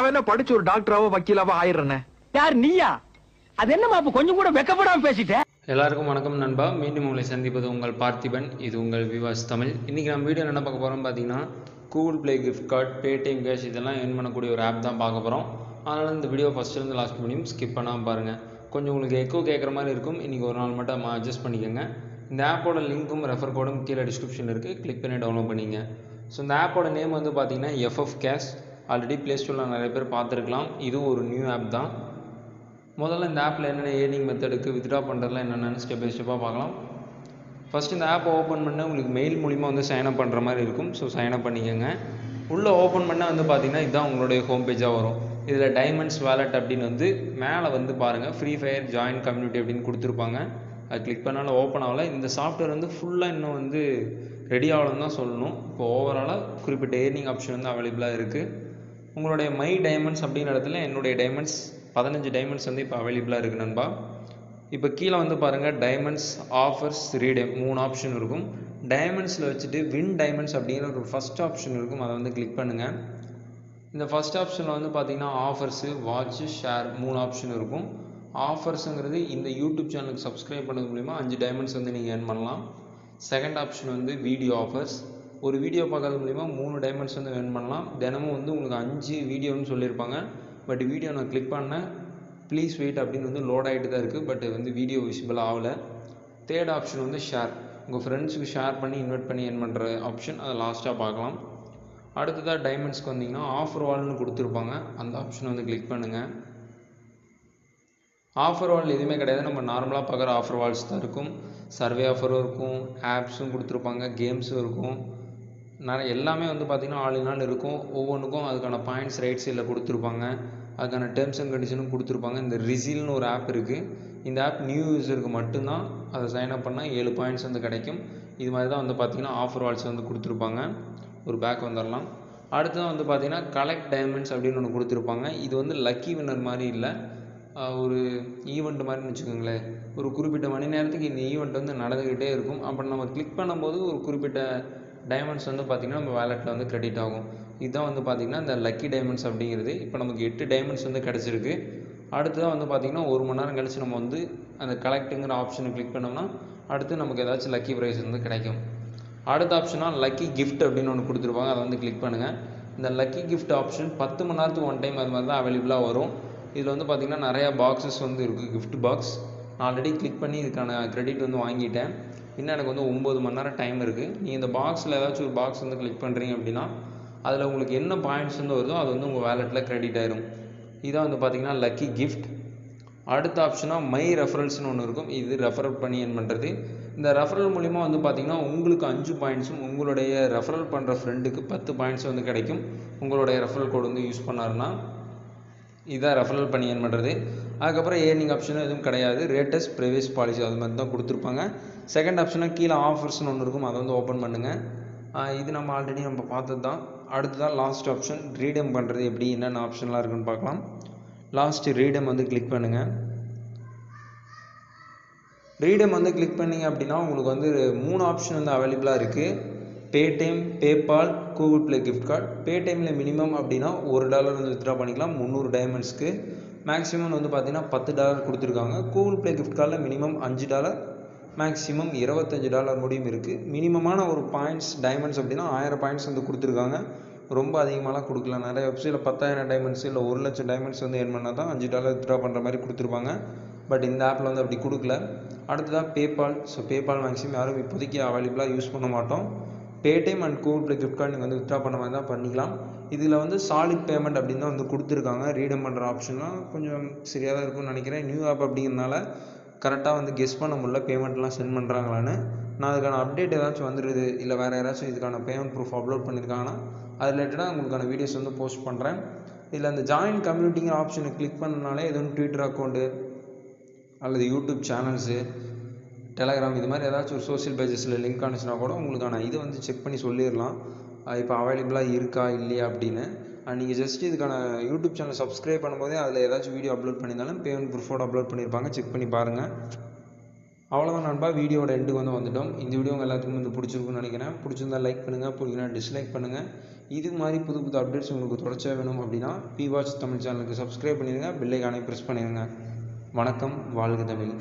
நான் வேணா படிச்சு ஒரு டாக்டராவோ வக்கீலாவோ ஆயிடுறேனே. யார் நீயா? அது என்னமா அப்ப கொஞ்சம் கூட வெக்கப்படாம பேசிட்ட? எல்லாருக்கும் வணக்கம் நண்பா. மீண்டும் உங்களை சந்திப்பது உங்கள் பார்த்திபன். இது உங்கள் விவாஸ் தமிழ். இன்றைக்கி நம்ம வீடியோ என்ன பார்க்க போகிறோம் பார்த்தீங்கன்னா Google Play gift card Paytm cash இதெல்லாம் earn பண்ணக்கூடிய ஒரு ஆப் தான் பார்க்க போகிறோம் அதனால் இந்த வீடியோ ஃபஸ்ட்லேருந்து லாஸ்ட் முடியும். ஸ்கிப் பண்ணாமல் பாருங்கள் கொஞ்சம் உங்களுக்கு எக்கோ கேட்குற மாதிரி இருக்கும். இன்றைக்கி ஒரு நாள் மட்டும் அட்ஜஸ்ட் பண்ணிக்கோங்க. இந்த ஆப்போட லிங்க்கும் ரெஃபர் கோடும் கீழே டிஸ்கிரிப்ஷன் இருக்குது கிளிக் பண்ணி டவுன்லோட் பண்ணிங்க ஸோ இந்த ஆப்போட நேம் வந்து பார்த்தீங்கன்னா எஃப்எஃப் கேஷ் ஆல்ரெடி ப்ளே ஸ்டோரில் நிறைய பேர் பார்த்துருக்கலாம். இது ஒரு நியூ ஆப் தான். முதல்ல இந்த ஆப்பில் என்னென்ன ஏர்னிங் மெத்தடுக்கு வித்ட்ரா பண்ணுறதுலாம் என்னென்னு ஸ்டெப் பை ஸ்டெப்பாக பார்க்கலாம். ஃபஸ்ட் இந்த ஆப்பை ஓப்பன் பண்ண உங்களுக்கு மெயில் மூலிமா வந்து சைன் பண்ணுற மாதிரி இருக்கும். ஸோ சைன் பண்ணிக்கோங்க. உள்ளே ஓப்பன் பண்ணால் வந்து பார்த்தீங்கன்னா இதுதான் உங்களுடைய ஹோம் பேஜாக வரும். இதில் டைமண்ட்ஸ் வேலட் அப்படின்னு வந்து மேலே வந்து பாருங்கள் ஃப்ரீ ஃபயர் ஜாயின் கம்யூனிட்டி அப்படின்னு கொடுத்துருப்பாங்க. அது கிளிக் பண்ணாலும் ஓப்பன் ஆகலை. இந்த சாஃப்ட்வேர் வந்து ஃபுல்லாக இன்னும் வந்து ரெடி ஆகலன்னு தான் சொல்லணும். இப்போ ஓவராலாக குறிப்பிட்ட ஏர்னிங் ஆப்ஷன் வந்து அவைலபிளாக இருக்குது உங்களுடைய மை டைமண்ட்ஸ் அப்படிங்கிற இடத்துல என்னுடைய டைமண்ட்ஸ் பதினஞ்சு டைமண்ட்ஸ் வந்து இப்போ அவைலபிளாக இருக்குது நண்பா. இப்போ கீழே வந்து பாருங்கள் டைமண்ட்ஸ் ஆஃபர்ஸ் ரீடைம் மூணு ஆப்ஷன் இருக்கும். டைமண்ட்ஸில் வச்சுட்டு வின் டைமண்ட்ஸ் அப்படிங்கிற ஒரு ஃபஸ்ட் ஆப்ஷன் இருக்கும். அதை வந்து கிளிக் பண்ணுங்கள் இந்த ஃபஸ்ட் ஆப்ஷனில் வந்து பார்த்தீங்கன்னா ஆஃபர்ஸு வாட்ச்சு ஷேர் மூணு ஆப்ஷன் இருக்கும். ஆஃபர்ஸுங்கிறது இந்த யூடியூப் சேனலுக்கு சப்ஸ்கிரைப் பண்ணது மூலிமா அஞ்சு டைமண்ட்ஸ் வந்து நீங்கள் ஏர்ன் பண்ணலாம். செகண்ட் ஆப்ஷன் வந்து வீடியோ ஆஃபர்ஸ் ஒரு வீடியோ பார்க்கறது மூலிமா மூணு டைமண்ட்ஸ் வந்து earn பண்ணலாம். தினமும் வந்து உங்களுக்கு அஞ்சு வீடியோன்னு சொல்லியிருப்பாங்க. பட் வீடியோ நான் கிளிக் பண்ணேன். ப்ளீஸ் வெயிட் அப்படின்னு வந்து லோட் ஆகிட்டு தான் இருக்குது பட் வந்து வீடியோ விசிபிள் ஆகலை. தேர்ட் ஆப்ஷன் வந்து ஷேர் உங்கள் ஃப்ரெண்ட்ஸுக்கு ஷேர் பண்ணி இன்வைட் பண்ணி earn பண்ணுற ஆப்ஷன் அதை லாஸ்ட்டாக பார்க்கலாம். அடுத்ததாக டைமண்ட்ஸ்க்கு வந்தீங்கன்னா ஆஃபர் வால்னு கொடுத்துருப்பாங்க. அந்த ஆப்ஷனை வந்து கிளிக் பண்ணுங்கள் ஆஃபர் வால் எதுவுமே கிடையாது. நம்ம நார்மலாக பார்க்குற ஆஃபர் வால்ஸ் தான் இருக்கும். சர்வே ஆஃபரும் இருக்கும். ஆப்ஸும் கொடுத்துருப்பாங்க. கேம்ஸும் இருக்கும். நிறைய எல்லாமே வந்து பார்த்திங்கன்னா ஆல் இன் ஆல் இருக்கும். ஒவ்வொன்றுக்கும் அதுக்கான பாயிண்ட்ஸ் ரைட் சைடில் கொடுத்துருப்பாங்க. அதுக்கான டேர்ம்ஸ் அண்ட் கண்டிஷனும் கொடுத்துருப்பாங்க. இந்த ரிசில்னு ஒரு ஆப் இருக்குது இந்த ஆப் நியூ யூஸருக்கு மட்டும்தான் அதை சைன் அப் பண்ணால் ஏழு பாயிண்ட்ஸ் வந்து கிடைக்கும். இது மாதிரி தான் வந்து பார்த்திங்கன்னா ஆஃபர் வால்ஸ் வந்து கொடுத்துருப்பாங்க. ஒரு பேக் வந்துடலாம். அடுத்தது வந்து பார்த்திங்கன்னா கலெக்ட் டைமண்ட்ஸ் அப்படின்னு ஒன்று கொடுத்துருப்பாங்க. இது வந்து லக்கி வின்னர் மாதிரி இல்லை. ஒரு ஈவெண்ட் மாதிரின்னு வச்சுக்கோங்களேன். ஒரு குறிப்பிட்ட மணி நேரத்துக்கு இந்த ஈவெண்ட் வந்து நடந்துக்கிட்டே இருக்கும். அப்போ நம்ம கிளிக் பண்ணும்போது ஒரு குறிப்பிட்ட டைமண்ட்ஸ் வந்து பார்த்திங்கன்னா நம்ம வேலெட்டில் வந்து கிரெடிட் ஆகும். இதுதான் வந்து பார்த்திங்கன்னா இந்த லக்கி டைமண்ட்ஸ் அப்படிங்கிறது. இப்போ நமக்கு எட்டு டைமண்ட்ஸ் வந்து கிடச்சிருக்கு. அடுத்ததாக வந்து பார்த்திங்கன்னா ஒரு மணி நேரம் கழிச்சு நம்ம வந்து அந்த கலெக்ட்டுங்கிற ஆப்ஷனை கிளிக் பண்ணோம்னா அடுத்து நமக்கு ஏதாச்சும் லக்கி ப்ரைஸ் வந்து கிடைக்கும். அடுத்த ஆப்ஷனாக லக்கி கிஃப்ட் அப்படின்னு ஒன்று கொடுத்துருப்பாங்க. அதை வந்து கிளிக் பண்ணுங்கள் இந்த லக்கி கிஃப்ட் ஆப்ஷன் பத்து மணி நேரத்துக்கு ஒன் டைம் அது மாதிரி தான் அவைலபிளாக வரும். இதில் வந்து பார்த்திங்கன்னா நிறையா பாக்ஸஸ் வந்து இருக்குது கிஃப்ட் பாக்ஸ் நான் ஆல்ரெடி கிளிக் பண்ணி இதுக்கான க்ரெடிட் வந்து வாங்கிட்டேன். இன்னும் எனக்கு வந்து ஒம்பது மணி நேரம் டைம் இருக்குது நீங்கள் இந்த பாக்ஸில் ஏதாச்சும் ஒரு பாக்ஸ் வந்து கிளிக் பண்ணுறீங்க அப்படின்னா அதில் உங்களுக்கு என்ன பாயிண்ட்ஸ் வந்து வருதோ அது வந்து உங்கள் வேலெட்டில் க்ரெடிட் ஆயிரும். இதான் வந்து பார்த்தீங்கன்னா லக்கி கிஃப்ட் அடுத்த ஆப்ஷனாக மை ரெஃபரல்ஸ்னு ஒன்று இருக்கும். இது ரெஃபர் பண்ணி என் பண்ணுறது இந்த ரெஃபரல் மூலிமா வந்து பார்த்திங்கன்னா உங்களுக்கு அஞ்சு பாயிண்ட்ஸும் உங்களுடைய ரெஃபரல் பண்ணுற ஃப்ரெண்டுக்கு பத்து பாயிண்ட்ஸ் வந்து கிடைக்கும். உங்களுடைய ரெஃபரல் கோட் வந்து யூஸ் பண்ணாருன்னா இதான் ரெஃபரல் பண்ணி ஏன் பண்ணுறது அதுக்கப்புறம் ஏர்னிங் ஆப்ஷனும் எதுவும் கிடையாது. ரேட்டஸ்ட் ப்ரைவேஸ் பாலிசி அது மாதிரி தான் கொடுத்துருப்பாங்க. செகண்ட் ஆப்ஷனாக கீழே ஆஃபர்ஸ்னு ஒன்று இருக்கும். அதை வந்து ஓப்பன் பண்ணுங்கள் இது நம்ம ஆல்ரெடி நம்ம பார்த்தது தான். அடுத்ததான் லாஸ்ட் ஆப்ஷன் ரீடம் பண்ணுறது எப்படி என்னென்ன ஆப்ஷன்லாம் இருக்குன்னு பார்க்கலாம். லாஸ்ட் ரீடம் வந்து கிளிக் பண்ணுங்கள் ரீடம் வந்து கிளிக் பண்ணிங்க அப்படின்னா உங்களுக்கு வந்து மூணு ஆப்ஷன் வந்து அவைலபிளாக இருக்குது Paytm PayPal Google Play gift card பேடிஎம்மில் minimum அப்படின்னா ஒரு டாலர் வந்து வித்ட்ரா பண்ணிக்கலாம். முந்நூறு டைமண்ட்ஸ்க்கு மேக்ஸிமம் வந்து பார்த்தீங்கன்னா பத்து டாலர் கொடுத்துருக்காங்க. கூகுள் ப்ளே கிஃப்ட் கார்டில் மினிமம் அஞ்சு டாலர் மேக்ஸிமம் இருபத்தஞ்சு டாலர் முடியும் இருக்குது மினிமமான ஒரு பாயிண்ட்ஸ் டைமண்ட்ஸ் அப்படின்னா ஆயிரம் பாயிண்ட்ஸ் வந்து கொடுத்துருக்காங்க. ரொம்ப அதிகமாகலாம் கொடுக்கல. நிறைய வெப்சைட்டில் பத்தாயிரம் டைமண்ட்ஸ் இல்லை ஒரு லட்சம் டைமண்ட்ஸ் வந்து earn பண்ணால் தான் அஞ்சு டாலர் வித்ட்ரா பண்ணுற மாதிரி கொடுத்துருப்பாங்க. பட் இந்த ஆப்பில் வந்து அப்படி கொடுக்கல. அடுத்ததாக பேபால் ஸோ பேபால் மேக்ஸிமம் யாரும் இப்போதைக்கு அவைலபிளாக யூஸ் பண்ண மாட்டோம். Paytm and Google Play gift card நீங்கள் வந்து வித்ட்ரா பண்ண மாதிரி தான் பண்ணிக்கலாம். இதில் வந்து சாலிட் பேமெண்ட் அப்படின்னு தான் வந்து கொடுத்துருக்காங்க. ரீடம் பண்ணுற ஆப்ஷன்லாம் கொஞ்சம் சரியாக தான் இருக்கும்னு நினைக்கிறேன். நியூ ஆப் அப்படிங்கிறனால கரெக்டாக வந்து கெஸ் பண்ண முடியல. பேமெண்ட்லாம் சென்ட் பண்ணுறாங்களான்னு நான் அதுக்கான அப்டேட் ஏதாச்சும் வந்துடுது இல்லை வேறு யாராச்சும் இதுக்கான பேமெண்ட் ப்ரூஃப் அப்லோட் பண்ணியிருக்காங்கன்னா அது ரிலேட்டடாக உங்களுக்கான வீடியோஸ் வந்து போஸ்ட் பண்ணுறேன் இதில் அந்த ஜாயின் கம்யூனிட்டிங்கிற ஆப்ஷனை கிளிக் பண்ணனாலே எதுவும் ட்விட்டர் அக்கௌண்ட்டு அல்லது யூடியூப் சேனல்ஸு டெலகிராம் இது மாதிரி ஏதாச்சும் ஒரு சோஷியல் பேஜஸில் லிங்க் அனுச்சுனா கூட உங்களுக்கான இது வந்து செக் பண்ணி சொல்லிடலாம் இப்போ அவைலபிளாக இருக்கா இல்லையா அப்படின்னு. நீங்கள் ஜஸ்ட் இதுக்கான யூடியூப் சேனல் சப்ஸ்கிரைப் பண்ணும்போதே அதில் ஏதாச்சும் வீடியோ அப்லோட் பண்ணியிருந்தாலும் பேமெண்ட் ப்ரூஃபோட அப்லோட் பண்ணியிருப்பாங்க செக் பண்ணி பாருங்கள் அவ்வளோதான் நண்பா வீடியோட எண்டுக்கு வந்து வந்துட்டோம். இந்த வீடியோ உங்கள் எல்லாத்துக்கும் வந்து பிடிச்சிருக்குன்னு நினைக்கிறேன். பிடிச்சிருந்தா லைக் பண்ணுங்கள் பிடிக்கலனா டிஸ்லைக் பண்ணுங்கள் இது மாதிரி புது புது அப்டேட்ஸ் உங்களுக்கு தொடர்ச்சியாக வேணும் அப்படின்னா பி வாட்ச் தமிழ் சேனலுக்கு சப்ஸ்கிரைப் பண்ணிடுங்க பில்லைக்கானே ப்ரெஸ் பண்ணிடுங்க வணக்கம் வாழ்க தமிழ்.